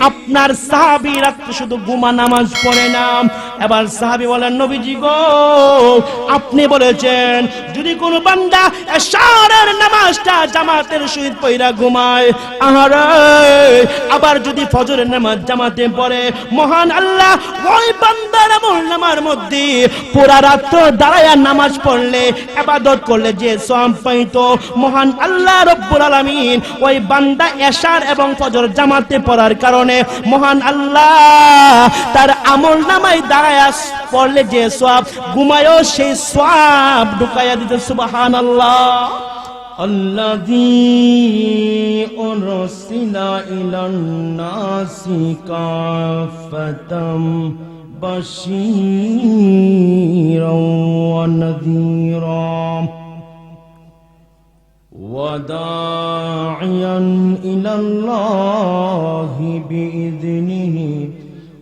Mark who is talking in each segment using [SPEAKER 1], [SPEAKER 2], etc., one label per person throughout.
[SPEAKER 1] আপনার সাহাবি রাত্রে শুধু গুমা নামাজ পড়ে না। এবার সাহাবি বলেন, নবীজি গো, আপনি বলেছেন, যদি কোনো বান্দা এশারের নামাজটা জামাতের সহিত পইরা ঘুমায়, আহারে, আবার যদি ফজরের নামাজ জামাতে পড়ে, মহান আল্লাহ ওই বান্দার আমল নামার মধ্যে পুরা রাত্র দাঁড়ায় নামাজ পড়লে, এবাদত করলে যে সব পাইতো, মহান আল্লাহ রব্বুল আলামিন ওই বান্দা এশার এবং ফজর জামাতে পড়ার কারণে মহান আল্লাহ তার আমল নামায় দাঁড়ায় পড়লে যে সব ঘুমায়ও সেই সব ঢুকাইয়া দিতে সুবহানাল্লাহ
[SPEAKER 2] الذي أرسل إلى الناس كافة بشيرا ونذيرا وداعيا إلى الله بإذنه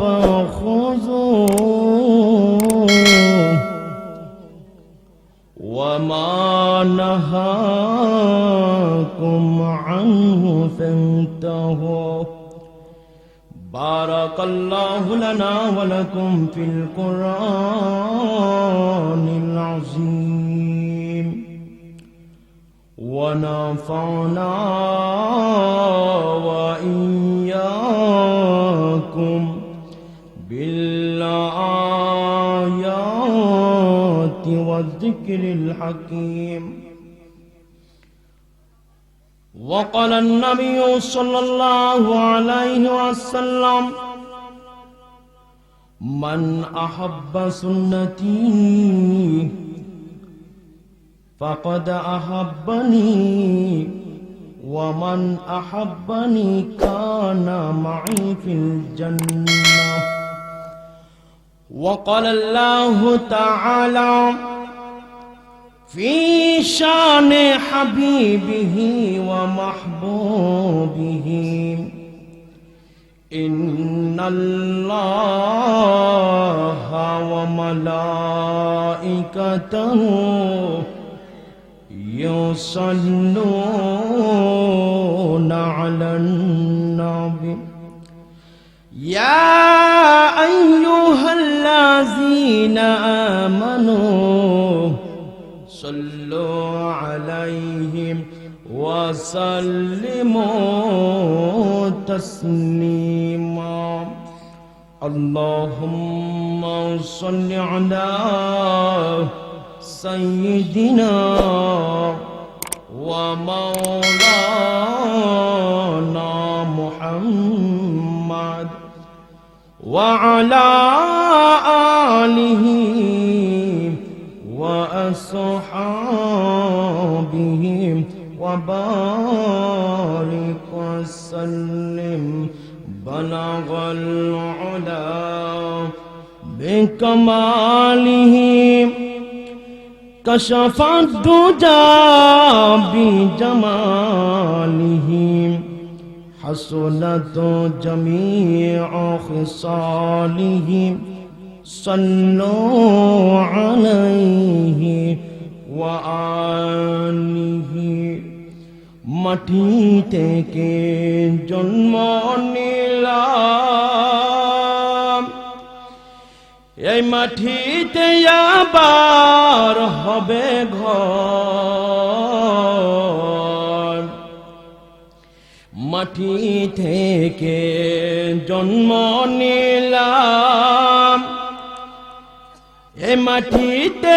[SPEAKER 2] فخذوه. وما نهاكم عنه فانتهوا. بارك الله لنا ولكم في القرآن العظيم. ونفعنا وإياكم. بالآيات والذكر الحكيم. وقال النبي صلى الله عليه وسلم من أحب سنتي فقد أحبني ومن أحبني كان معي في الجنة. وقال الله تعالى في شان حبيبه ومحبوبه. إن الله وملائكته يصلون على النبي. يا الذين آمنوا صلوا عليهم وسلموا تسليما. اللهم صل على سيدنا ومولانا محمد وعلى آله وأصحابه وبارك وسلم. بلغ العلا بكماله. كشف الدجى بجماله. حسنت جميع خصاله. صلوا عليه وآله মাটি থেকে জন্ম নিলাম এই মাটিতে আবার হবে ঘর মাটি থেকে জন্ম নিলাম এ মাটিতে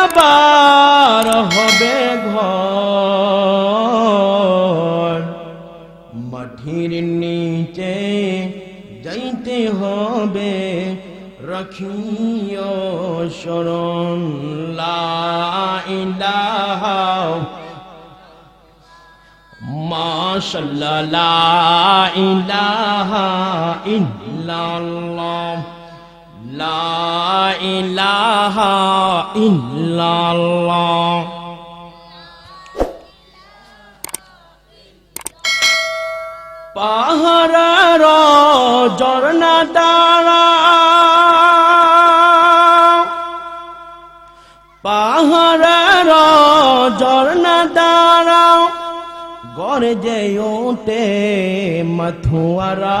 [SPEAKER 2] আবার হবে ঘর। মাটির নিচে যাইতে হবে, রাখিও শরণ। লা ইলাহা মাশাল্লাহ, লা ইল্লাল্লাহ লা ইলাহা ইল্লাল্লাহ। পাহাড়ার ঝর্ণা দ্বারা পাহাড়ার ঝর্ণা দ্বারা গড়ে যে মথুয়ারা।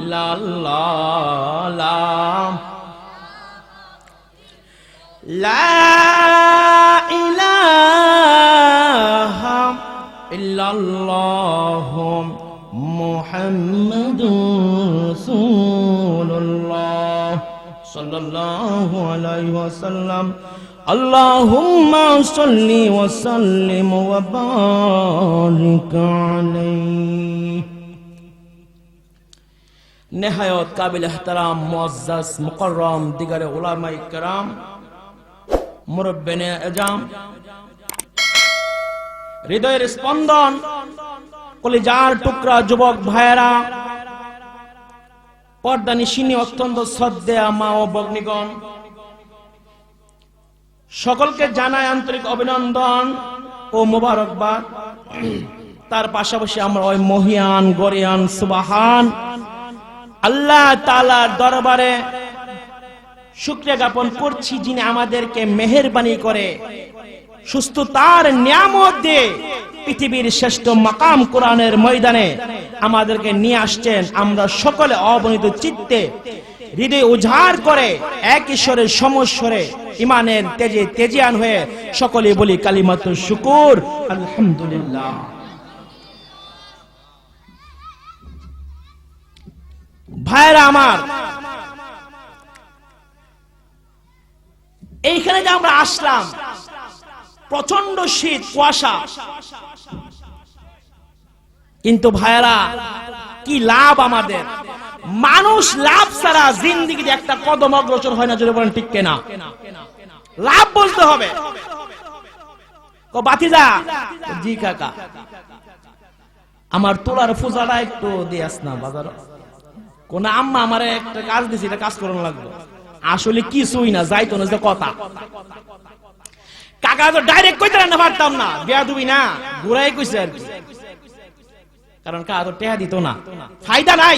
[SPEAKER 2] لا لا لا إله إلا الله محمد رسول الله صلى الله عليه وسلم. اللهم صل وسلم وبارك عليه. নেহায়ত কাবিল এহতারাম মুআজ্জাজ মুকররম দিগারে উলামায়ে کرام মুরব্বিনে এজাম হৃদয়ের স্পন্দন কলিজার টুকরা যুবক ভাইয়েরা পর্দা নিশিনী অত্যন্ত শ্রদ্ধেয়া মা ও বগ্নিগণ সকলকে জানায় আন্তরিক অভিনন্দন ও মোবারকবাদ তার পাশাপাশি আমরা ওই মহিয়ান গরিয়ান সুবাহান আল্লাহ তালার দরবারে শুক্রিয়া জ্ঞাপন করছি যিনি আমাদেরকে মেহেরবানি করে সুস্থতার নিয়ামত দিয়ে পৃথিবীর শ্রেষ্ঠ মাকাম কোরআনের ময়দানে আমাদেরকে নিয়ে আসছেন। আমরা সকলে অবনীত চিত্তে হৃদয় উজাড় করে এক ঈশ্বরের সমস্বরে ইমানের তেজে তেজিয়ান হয়ে সকলে বলি কালিমাত শুকুর। আলহামদুলিল্লাহ। ভাইরা আমার, এইখানে যে আমরা আসলাম প্রচণ্ড শীত, কুয়াশা। কিন্তু ভাইরা, কি লাভ আমাদের? মানুষ লাভ ছাড়া জিন্দিগিতে একটা কদম অগ্রসর হয় না যদি বলেন ঠিক কেনা? লাভ বলতে হবে। আমার তোলার পূজাটা একটু দিয়াস না বাজার। কোন আম্মা আমার একটা কাজ দিছি, এটা কাজ করানো লাগবে। আসলে কিছুই না, যাইতো না যে কথা। কাকা তো ডাইরেক্ট কইতে না, পারতাম না। বিয়া দুবি না ঘুরাই কইছে আর কারণ কাকা তো টেহা দিত না। ফায়দা নাই।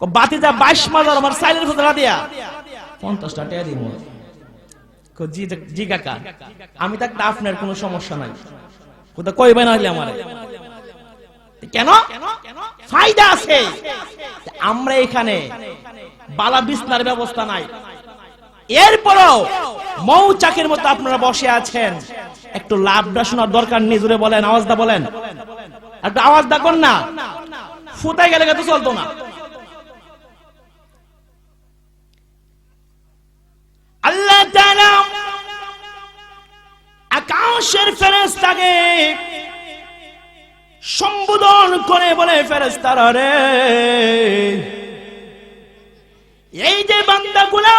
[SPEAKER 2] বাতি যা বাইশ মাজার আমার সাইলের ফুতরা দিয়া পঞ্চাশটা টেহা দিব জি কাকা, আমি তাক আপনার কোনো সমস্যা নাই। কোথা কইবে না আমারে। কেন? ফায়দা আছে। আমরা এখানে বালা বিছনার ব্যবস্থা নাই। এরপরও মৌচাকের মতো আপনারা বসে আছেন। একটু লাভটা শোনার দরকার নেই জুড়ে বলেন, আওয়াজটা বলেন। একটু আওয়াজটা কর না। ফুটাই গেলে তো চলতো না। আল্লাহ আকাশের ফেরেশতাকে সম্বোধন করে বলে ফেরেশতারা রে। এই যে বান্দাগুলা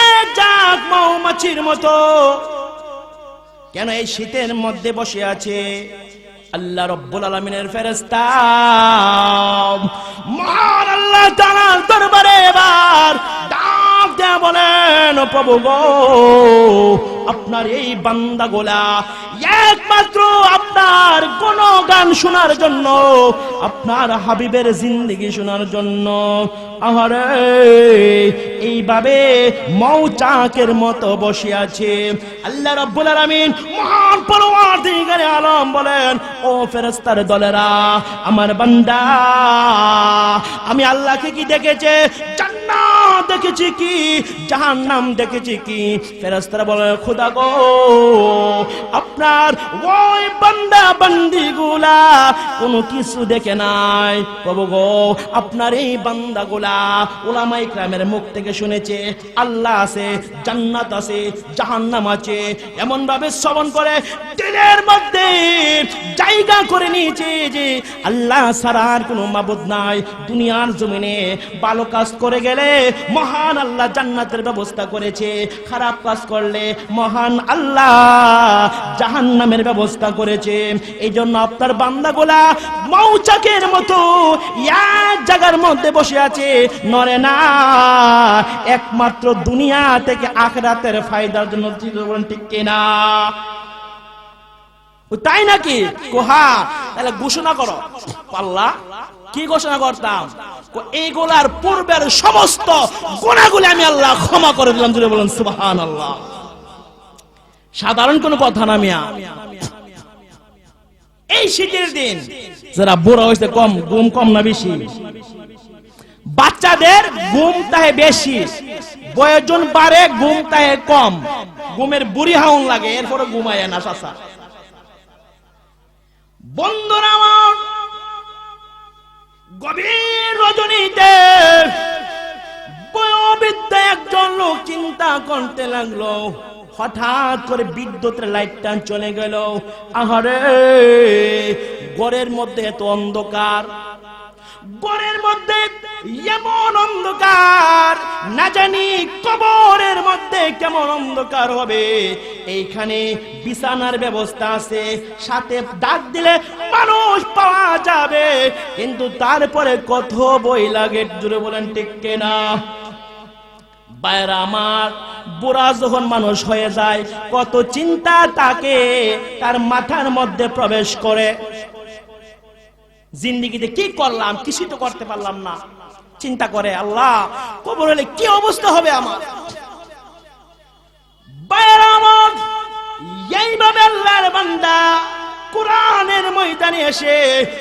[SPEAKER 2] এক জাগ মৌমাছির মতো, কেন এই শীতের মধ্যে বসে আছে? আল্লাহ রব্বুল আলমিনের ফেরেস্তা মহান আল্লাহ তাআলার দরবারে এবার বলেন, প্রভু গো, আপনার এই বান্দা গোলা একমাত্র আপনার
[SPEAKER 1] কোন গান শোনার জন্য, আপনার হাবিবের জিন্দগি শোনার জন্য। আহারে, এইভাবে মৌচাকের মতো বসে আছে। আল্লাহ রব্বুল আলামিন মহান পরওয়ারদিগারে আলম বলেন, ও ফেরেশতার দলেরা, আমার বান্দা, আমি আল্লাহকে কি দেখেছে? দেখেছি কি? জাহান্নাম দেখেছি কি? ফেরেশতারা বলে, খোদা গো, আপনার ওই বান্দা, বান্দিগুলা কোনো কিছু দেখে নাই। প্রভু গো, আপনার এই বান্দাগুলা ওলামাই ক্রামের মুখ থেকে শুনেছে। আল্লাহ আছে, জান্নাত আছে, জাহান্নাম আছে। এমন ভাবে শ্রবণ করে দিলের মধ্যে জায়গা করে নিয়েছে যে আল্লাহ ছাড়ার কোনো মাবুদ নাই। দুনিয়ার জমিনে ভালো কাজ করে গেলে মহান আল্লাহ জান্নাতের ব্যবস্থা করেছে। খারাপ কাজ করলে মহান আল্লাহ জাহান্নামের ব্যবস্থা করেছে। এই জন্য আপনার বান্দাগুলা মৌচাকের মতো এক জায়গার মধ্যে বসে আছে। নরে না। একমাত্র দুনিয়া থেকে আখরাতের ফায়দার জন্য ঠিক কিনা? তাই নাকি? কোহা? তাহলে ঘোষণা করো। পাল্লা? কি ঘোষণা করতাম? এইগুলার পূর্বের সমস্ত গুণাগুলি আমি আল্লাহ ক্ষমা করে দিলাম যদি বলেন সুবাহান আল্লাহ সাধারণ কোনো কথা না মিয়া। এই শীতের দিন যারা বুড়া হয়েছে কম, ঘুম কম না বেশি? বাচ্চাদের ঘুম তাহে বেশি। বয়োজন বাড়ে, ঘুম তাহে কম। ঘুমের বুড়ি হাউন লাগে এরপরে ঘুমায় না চাষা বন্ধুরা আমার গভীর রজনীতে বয়োবৃদ্ধ একজন লোক চিন্তা করতে লাগল। হঠাৎ করে বিদ্যুতের লাইটটা চলে গেল। আহারে, ঘরের মধ্যে এত অন্ধকার। ঘরের মধ্যে এমন অন্ধকার, না জানি কবরের মধ্যে কেমন অন্ধকার হবে। এইখানে বিছানার ব্যবস্থা আছে, সাথে ডাক দিলে মানুষ পাওয়া যাবে, কিন্তু তারপরে কত বই লাগে জুড়ে বলেন ঠিক না বাইরা আমার বুড়া যখন মানুষ হয়ে যায়, কত চিন্তা তাকে তার মাথার মধ্যে প্রবেশ করে। জিন্দিগিতে কি করলাম, কিছুই তো করতে পারলাম না। চিন্তা করে, আল্লাহ, কবর হলে কি অবস্থা হবে আমার? বাইরে আমার, এইভাবে আল্লাহর বান্দা কোরআনের ময়দানে এসে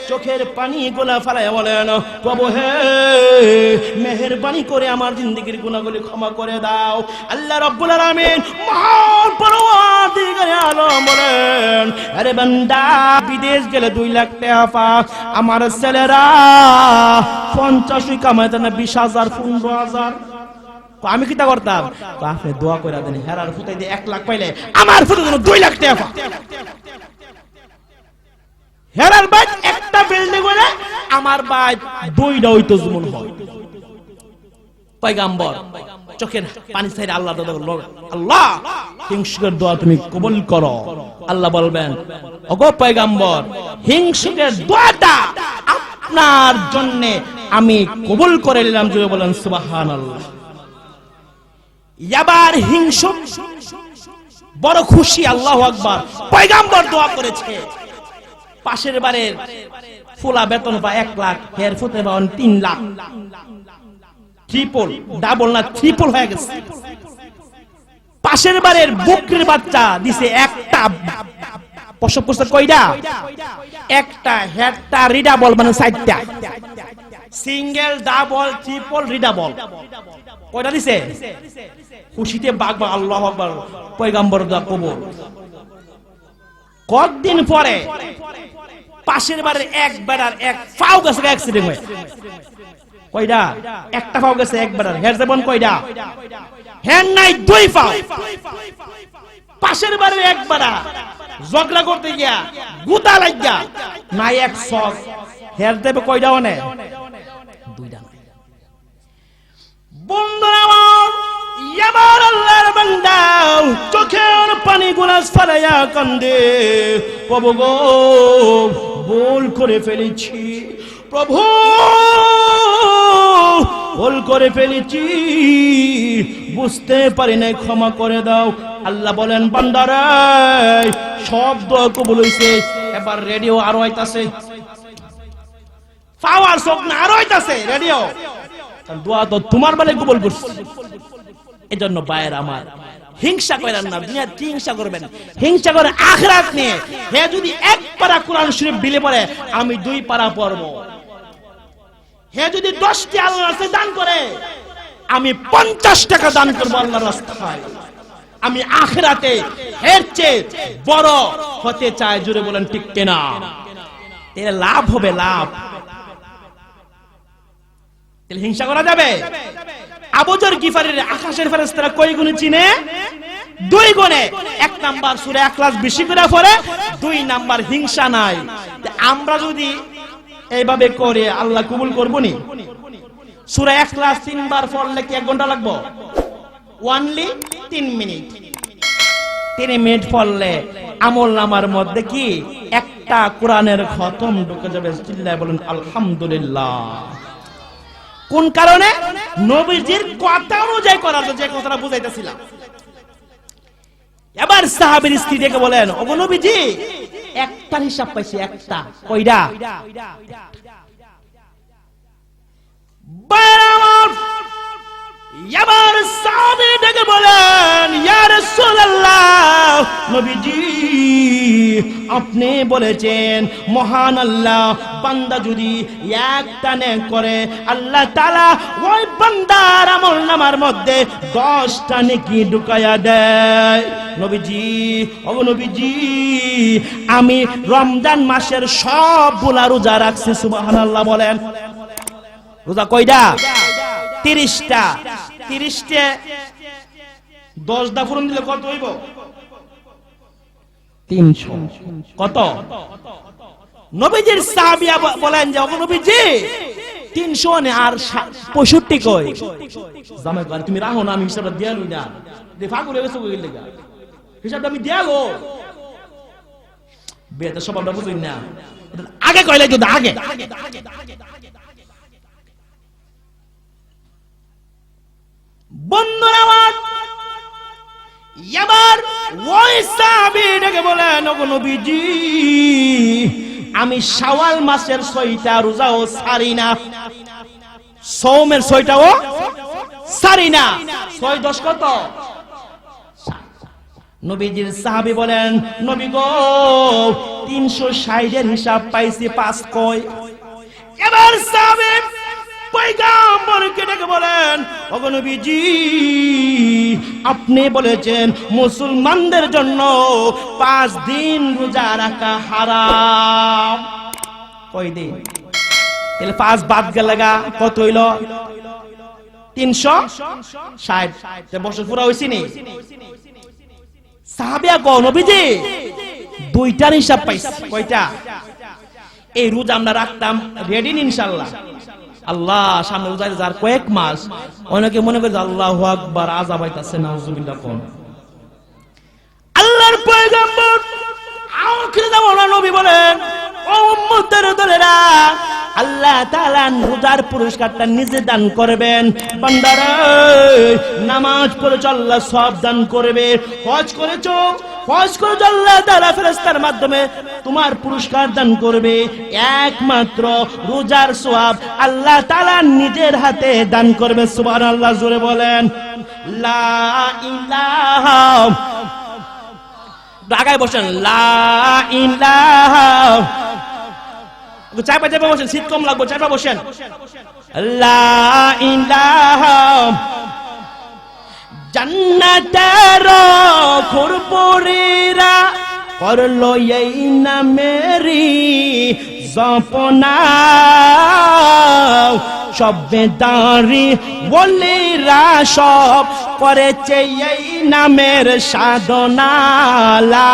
[SPEAKER 1] চোখের পানি গোলা ফেলায় বলেন, প্রভু হে, মেহেরবানি করে আমার জিন্দগির গুণাগুলি ক্ষমা করে দাও। আল্লাহ রব্বুল আলামিন মহান পরওয়ারদিগারে আলম বলেন, আরে বান্দা, বিদেশ গেলে দুই লাখ টাকা আমার ছেলেরা পঞ্চাশ কামাইতে না বিশ হাজার, পনেরো হাজার। আমি কিতা করতাম? কো, আপনি দোয়া করে দেন, হেরার ফুটাই দিয়ে এক লাখ পাইলে আমার ফুটে দুই লাখ টাকা। হেরার বাইক একটা বিল্ডিং হলে আমার বাইক দুইটা হইতো যেমন হয়। পয়গাম্বর, চোখের পানি সাইড আল্লাহ আল্লাহ হিংসুকের দোয়া তুমি কবুল করো। আল্লাহ বলবেন, ওগো পয়গাম্বর হিংসুকের দোয়াটা আপনার জন্য আমি কবুল করে নিলাম। যদি বলেন সুবাহান আল্লাহ এবার হিংসুক বড় খুশি, আল্লাহ আকবার, পয়গাম্বর দোয়া করেছে। পাশের বারের ফুলা বেতন বা এক লাখ, হের ফুতে পাওয়ান তিন লাখ। ট্রিপল ডাবল না ট্রিপল হয়ে গেছে। পাশের বারের বকরির বাচ্চা দিছে একটা প্রসব করছে কয়টা? একটা হেডটা রিডাবল মানে সাইডটা সিঙ্গেল ডাবল ট্রিপল রিডাবল কয়টা দিছে? খুশিতে বাঘ বাঘ আল্লাহ পয়গাম্বর দা কবুল। কয়েকদিন পরে পাশের বাড়ির এক বেড়ার এক ফাও গেছে অ্যাক্সিডেন্ট হয়ে। কয়টা একটা ফাও গেছে এক বেড়ার। হের যেমন কয়টা হ্যাঁ নাই, দুই ফাও পাশের বাড়ির এক বেড়া ঝগড়া করতে গিয়া গুতা লাগিয়া, নাই এক সস। হের দেবে কয়টা অনে বান্দা চোখের পানি গুলাস ফালাইয়া কান্দে। প্রভু গো, ভুল করে ফেলেছি। প্রভু, ভুল করে ফেলেছি। বুঝতে পারি নাই, ক্ষমা করে দাও। আল্লাহ বলেন, বান্দারে, সব দোয়া কবুল হইছে। এবার রেডিও আরও হইতাছে পাওয়ার শোক না, আরও হইতাছে রেডিও। দোয়া তো তোমার বেলায় কবুল করছে। এজন্য বায়ের আমার। হিংসা করেন না দুনিয়া হিংসা করবেন? হিংসা করে আখরাত নিয়ে হে যদি এক পারা কোরআন শরীফ বিলে পড়ে, আমি দুই পারা পড়ব। হে যদি দশটি আল্লাহ রাস্তায় দান করে, আমি পঞ্চাশ টাকা দান করব আল্লাহর রাস্তায়। আমি আখেরাতে এর চেয়ে বড় হতে চাই জুড়ে বলেন ঠিক কেনা? এর লাভ হবে, লাভ। হিংসা করা যাবে? আবুজর গিফারের আকাশের ফেরেস্তারা কই গুণে চিনে? দুই গুণে। এক নাম্বার সুরে এক ক্লাস বেশি করে পড়ে, দুই নাম্বার হিংসা নাই। আমরা যদি এইভাবে করে আল্লাহ কবুল করব নি? সুরে এক ক্লাস তিনবার পড়লে কি এক ঘণ্টা লাগবো? ওয়ানলি তিন মিনিট। তিন মিনিট পড়লে আমল নামার মধ্যে কি? একটা কোরআনের খতম ঢুকে যাবে। চিল্লায় বলেন, আলহামদুলিল্লাহ। কোন কারণে নবীজির কথা অনুযায়ী করার যে কথাটা বুঝাইতেছিলাম এবার সাহাবীর স্ত্রী ডেকে বলেন ওগো নবীজি একটা হিসাব পাইছি একটা কইডা সাহাবী ডেকে বলেন নবীজি, আপনি বলেছেন, মহান আল্লাহ, বান্দা যদি এক টানে করে, আল্লাহ তাআলা ওই বান্দার আমল নামার মধ্যে দশটা নেকি ঢুকায়া দেয়? নবীজি, ও নবীজি, আমি রমজান মাসের সবগুলা রোজা রাখছি, সুবহানাল্লাহ বলেন। রোজা কয়টা? তিরিশটা। তিরিশটা দশ দা পূরণ দিলে কত হইব? তিনশো। কত? নবীজির সাহাবিয়া বলেন যে নবীজি তিনশো নে আর পঁয়ষট্টি কই? জামাই তুমি রাখো না আমি হিসাবটা দিয়া লই না। দেখা করে গেছো হিসাবটা আমি দিয়া গো বেটা সব আমরা বুঝি না। আগে কইলে যদি আগে। আমি শাওয়াল মাসের ছয়টা রোজাও সারি না। সৌমের ছয়টাও সারি না। ছয় দশ কত? নবীজির সাহাবী বলেন, নবী গো, তিনশো ষাটের হিসাব পাইছি, পাঁচ কয়। এবার সাহাবী পয়গাম্বরকে ডেকে বলেন, ওগো নবীজি, আপনি বলেছেন মুসলমানদের জন্য পাঁচ দিন রোজা রাখা হারাম। কয় দিন তাহলে পাঁচ বাদ গেলে গা, কত হইল? তিনশো ষাট। বছর পুরা হয়েছি নি? সাহাবিয়া গো নবীজি, দুইটার হিসাব পাইছি। কয়টা? এই রোজ আমরা রাখতাম রেডি ইনশাল্লাহ। আল্লাহ, সামনে রোজা যার কয়েক মাস, অনেকে মনে করে আল্লাহ আকবার আজাব আইতাছে নাউজুবিল্লাহ কোন আল্লাহর পয়গম্বর আখির জামানা নবী বলেন, ও উম্মতের দলেরা আল্লাহ তাআলা রোজার পুরস্কারটা নিজে দান করবেন। বান্দারা, নামাজ পড়ে আল্লাহ সব দান করবে। হজ করেছ, হজ করে আল্লাহ তাআলা ফেরেশতার মাধ্যমে তোমার পুরস্কার দান করবে। একমাত্র রোজার সওয়াব আল্লাহ তাআলা নিজের হাতে দান করবে, সুবহানাল্লাহ, জোরে বলেন। লা ইলাহা ঢাকায় বসেন, লা ইলাহা চাই পাই বসেন শীত কম লাগবো, চাই বসেন। জান্নাতের খুরপুরিরা করল এই নামেরি জপনা সবে দাঁড়ি বলিরা সব করেছে এই নামের সাধনা। লা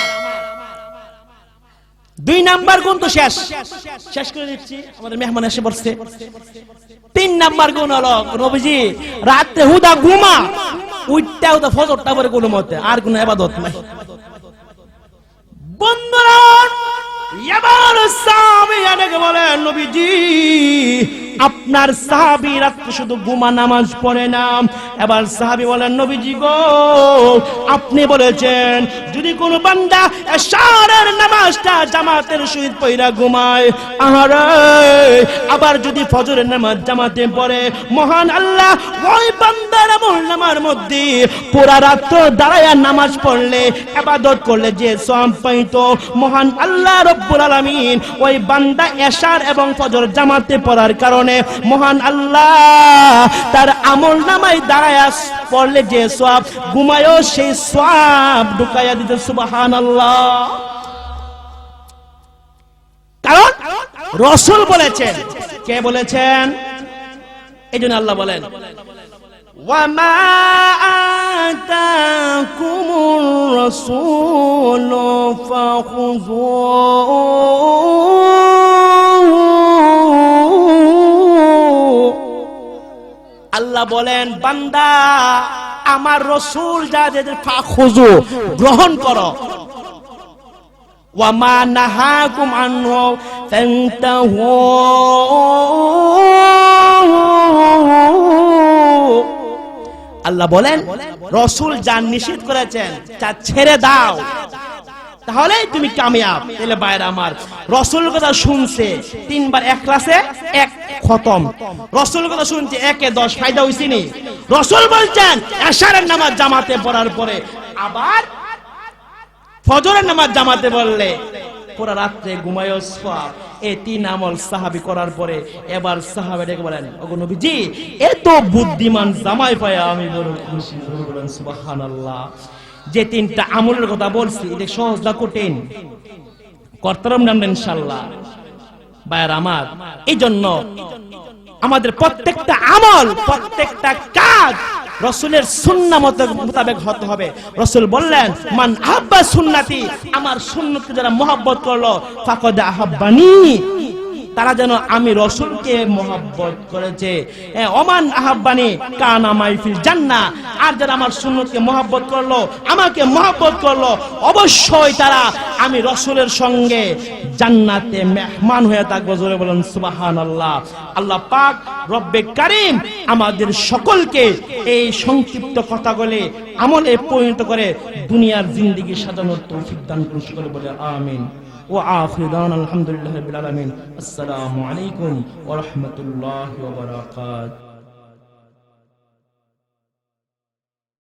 [SPEAKER 2] দুই নাম্বার গুণ তো শেষ। শেষ করে দিচ্ছি, আমাদের মেহমান এসে বসছে। তিন নাম্বার গুণ হলো রবিজি রাতে হুদা ঘুমা উঠতে হুদা ফজরটা পরে কোনো মতে, আর কোনো এবাদত নাই। বন্ধুরা এবার স্বামী বলে নবীজি আপনার সাহাবি রাত্রে শুধু গুমা নামাজ পড়ে না। এবার সাহাবী বলেন, নবীজি গো, আপনি বলেছেন, যদি কোনো বান্দা এশারের নামাজটা জামাতের সহিত পয়রা ঘুমায়, আহারে, আবার যদি ফজরের নামাজ জামাতে পড়ে, মহান আল্লাহ ওই বান্দার আমল নামার মধ্যে পুরা রাত্র দাঁড়ায় নামাজ পড়লে ইবাদত করলে যে সওয়াব পাইতো, মহান আল্লাহ রব্বুল আলামিন ওই বান্দা এশার এবং ফজর জামাতে পড়ার কারণে মহান আল্লাহ তার আমল নামায় দাঁড়ায় পড়লে যে সওয়াব ঘুমায়ও সেই সওয়াব ঢুকাইয়া দিতে সুবহানাল্লাহ কারণ রসুল বলেছেন কে বলেছেন এই জন্য আল্লাহ বলেন وما آتاكم الرسول فخذوه আল্লাহ বলেন, বান্দা, আমার রসুল যা যাদের ফাখুজু গ্রহণ করো। ওয়ামা আনহু ফান্তাহু আল্লাহ বলেন, রসুল যা নিষেধ করেছেন, তা ছেড়ে দাও। তাহলে তুমি কামিয়াব। তাহলে বাইরে আমার। রসুল কথা শুনছে। তিনবার এক ক্লাসে এক খতম। রসুল কথা শুনছে, একে দশ ফায়দা হইছে নি? রসুল বলছেন, এশারের নামাজ জামাতে পড়ার পরে আবার ফজরের নামাজ জামাতে বললে পুরা রাত্রে ঘুমায় সওয়াব। এই তিন আমল সাহাবি করার পরে এবার সাহাবে ডেকে বলেন, ওগো নবীজি, এত বুদ্ধিমান জামাই পায় আমি বড় খুশি। বলে বলেন, সুবহানাল্লাহ। যে তিনটা আমলের কথা বলছি, এটা কঠিন? কর্তারম নাম ইনশাআল্লাহ। বায়ার আমার এই জন্য আমাদের প্রত্যেকটা আমল, প্রত্যেকটা কাজ রসুলের সুন্না মোতাবেক হতে হবে। রসুল বললেন, মান আহাব্বা সুন্নাতি আমার সুন্নতকে যারা মহব্বত করল, ফাকদ আহাব্বানি। তারা যেন আমি রসুলকে মহব্বত করেছে। এ, ওমান আহাব্বানি কান আমাই ফিল জান্না। আর যারা আমার সুন্নতকে মহব্বত করল আমাকে মহব্বত করল অবশ্যই তারা আমি রসুলের সঙ্গে জান্নাতে মেহমান হয়ে থাকব। জোরে বলেন সুবাহান আল্লাহ আল্লাহ পাক রব্বে কারিম আমাদের সকলকে এই সংক্ষিপ্ত কথাগুলি আমলে পরিণত করে দুনিয়ার জিন্দিগি সাজানোর তৌফিক দান করুন। সকলে বলে আমিন। وآخر الحمد لله رب العالمين. السلام عليكم ورحمة الله وبركاته.